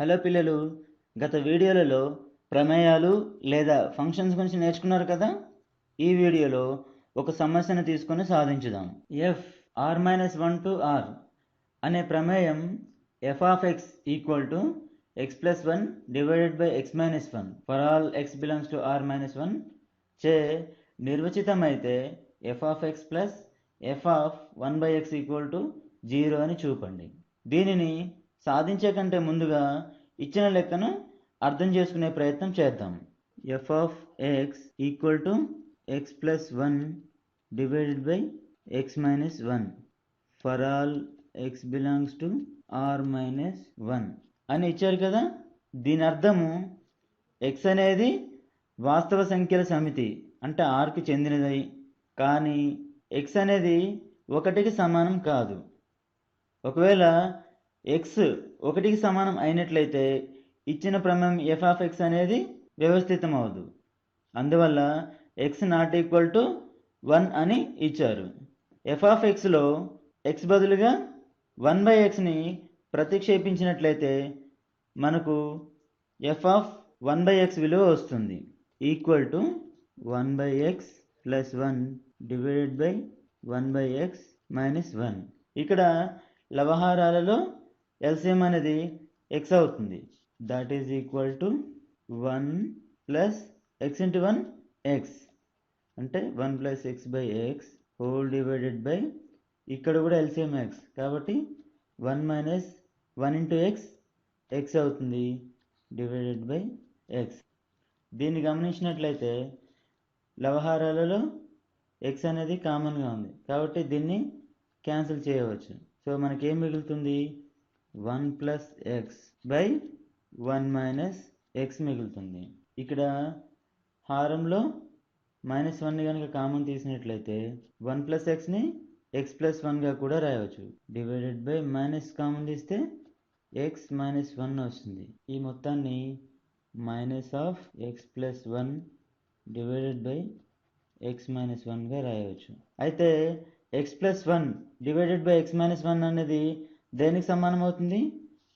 Hello పిల్లలు గత వీడియోలలో ప్రమేయాలు లేదా ఫంక్షన్స్ గురించి నేర్చుకున్నారు కదా? ఈ వీడియోలో ఒక సమస్యను తీసుకొని సాధించుదాం. F R minus one to R అనే ప్రమేయం f of x equal to x plus one divided by x minus one for all x belongs to R minus one చే నిర్వచితమైతే f of x plus f of one by x equal to zero అని చూపండి. దీనిని సాధించే కంటే ముందుగా ఇచ్చిన లెక్కను అర్థం చేసుకునే ప్రయత్నం చేద్దాం. F of x equal to x plus one divided by x minus one for all x belongs to R minus one అని ఇచ్చారు కదా? దీని అర్థము ఎక్స్ అనేది వాస్తవ సంఖ్యల సమితి అంటే ఆర్కి చెందినది. కానీ ఎక్స్ అనేది ఒకటికి సమానం కాదు. ఒకవేళ ఎక్స్ ఒకటికి సమానం అయినట్లయితే ఇచ్చిన ప్రమేయం ఎఫ్ ఆఫ్ ఎక్స్ అనేది వ్యవస్థితం అవదు అందువల్ల x not equal to one అని ఇచ్చారు. ఎఫ్ ఆఫ్ ఎక్స్లో ఎక్స్ బదులుగా వన్ బై ఎక్స్ని ప్రతిక్షేపించినట్లయితే మనకు f of one by x విలువ వస్తుంది. Equal to one by x plus one divided by one by x minus one ఇక్కడ లవహారాలలో ఎల్సిఎం అనేది ఎక్స్ అవుతుంది. That is equal to one plus x into one x అంటే one plus x by x whole divided by ఇక్కడ కూడా LCM X కాబట్టి one minus one into x x అవుతుంది. Divided by X దీన్ని గమనించినట్లయితే లవహారాలలో X అనేది కామన్గా ఉంది. కాబట్టి దీన్ని క్యాన్సిల్ చేయవచ్చు. సో మనకి ఏం మిగులుతుంది? One plus x by one minus x మిగులుతుంది. ఇక్కడ హారంలో మైనస్ వన్ కనుక కామన్ తీసినట్లయితే వన్ ప్లస్ ఎక్స్ని ఎక్స్ ప్లస్ వన్గా కూడా రాయవచ్చు. డివైడెడ్ బై మైనస్ కామన్ తీస్తే ఎక్స్ మైనస్ వన్ వస్తుంది. ఈ మొత్తాన్ని minus of x plus one divided by x minus వన్గా రాయవచ్చు. అయితే x plus one divided by x minus one అనేది దేనికి సమానం అవుతుంది?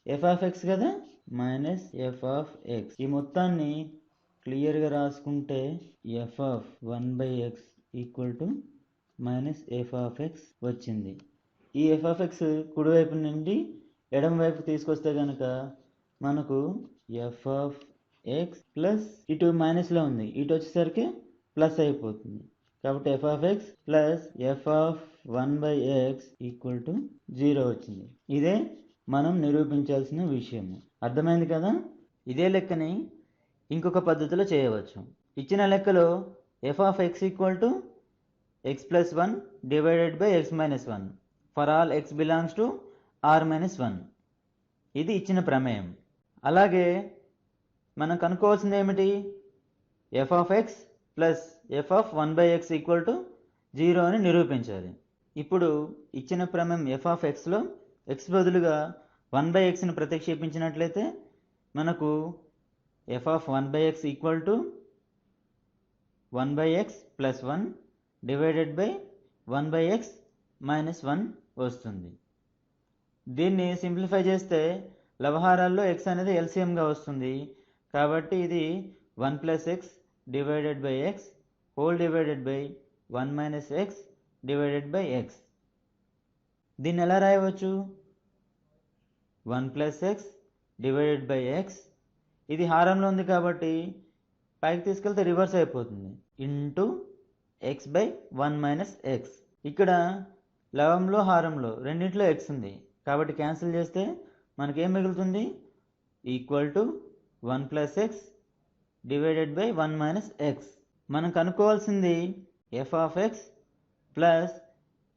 ఎఫ్ ఆఫ్ ఎక్స్ కదా? మైనస్ ఎఫ్ ఆఫ్ ఎక్స్ ఈ మొత్తాన్ని క్లియర్గా రాసుకుంటే f of one by x equal to minus f of x వచ్చింది. ఈ ఎఫ్ ఆఫ్ ఎక్స్ కుడివైపు నుండి ఎడమ వైపు తీసుకొస్తే కనుక మనకు ఎఫ్ ఆఫ్ ఎక్స్ ప్లస్ ఇటు మైనస్లో ఉంది. ఇటు వచ్చేసరికి ప్లస్ అయిపోతుంది. కాబట్టి f of x plus f of one by x equal to zero వచ్చింది. ఇదే మనం నిరూపించాల్సిన విషయము. అర్థమైంది కదా? ఇదే లెక్కని ఇంకొక పద్ధతిలో చేయవచ్చు. ఇచ్చిన లెక్కలో f of x equal to x plus one divided by x minus one for all x belongs to R minus one ఇది ఇచ్చిన ప్రమేయం. అలాగే మనం కనుక్కోవాల్సింది ఏమిటి? F of x plus f of one by x equal to zero అని నిరూపించాలి. ఇప్పుడు ఇచ్చిన ప్రమేయం ఎఫ్ ఆఫ్ ఎక్స్లో ఎక్స్ బదులుగా వన్ బై ఎక్స్ని ప్రతిక్షేపించినట్లయితే మనకు f of one by x equal to one by x plus one divided by one by x minus one వస్తుంది. దీన్ని సింప్లిఫై చేస్తే లవహారాల్లో ఎక్స్ అనేది ఎల్సిఎంగా వస్తుంది. కాబట్టి ఇది one plus x divided by x whole divided by one minus x divided by x దీన్ని ఎలా రాయవచ్చు? One plus x divided by x ఇది హారంలో ఉంది కాబట్టి పైకి తీసుకెళ్తే రివర్స్ అయిపోతుంది. Into x by one minus x ఇక్కడ లవంలో హారంలో రెండింటిలో ఎక్స్ ఉంది. కాబట్టి క్యాన్సిల్ చేస్తే మనకేం మిగులుతుంది? Equal to one plus x divided by one minus x మనం కనుక్కోవాల్సింది f of x plus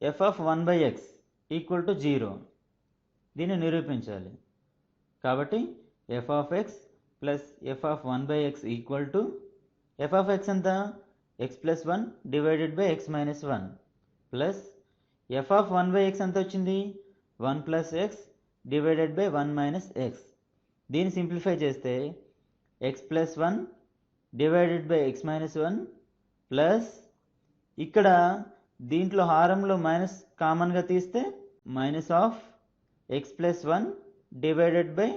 f of one by x equal to zero దీన్ని నిరూపించాలి. కాబట్టి f of x plus f of one by x equal to f of x ఎంత? X plus one divided by x minus one plus f of one by x ఎంత వచ్చింది? One plus x divided by one minus x దీన్ని simplify చేస్తే x plus one divided by x minus one plus ఇక్కడ దీంట్లో హారంలో minus కామన్గా తీస్తే minus of x plus one divided by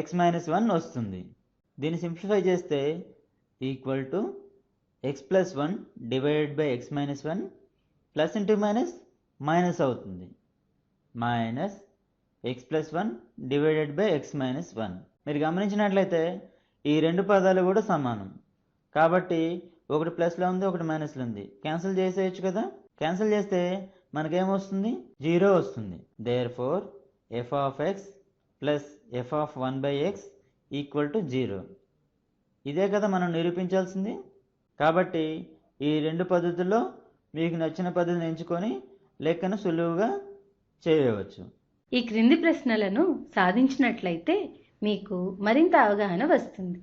x minus one వస్తుంది. దీన్ని సింప్లిఫై చేస్తే equal to x plus one divided by x minus one plus into minus minus అవుతుంది. Minus x plus one divided by x minus one. మీరు గమనించినట్లయితే ఈ రెండు పదాలు కూడా సమానం. కాబట్టి ఒకటి ప్లస్లో ఉంది ఒకటి మైనస్లో ఉంది. క్యాన్సిల్ చేసేయచ్చు కదా? క్యాన్సిల్ చేస్తే మనకేమొస్తుంది? జీరో వస్తుంది. Therefore f of x plus f of one by x equal to zero ఇదే కదా మనం నిరూపించాల్సింది? కాబట్టి ఈ రెండు పద్ధతుల్లో మీకు నచ్చిన పద్ధతిని ఎంచుకొని లెక్కను సులువుగా చేయవచ్చు. ఈ క్రింది ప్రశ్నలను సాధించినట్లయితే మీకు మరింత అవగాహన వస్తుంది.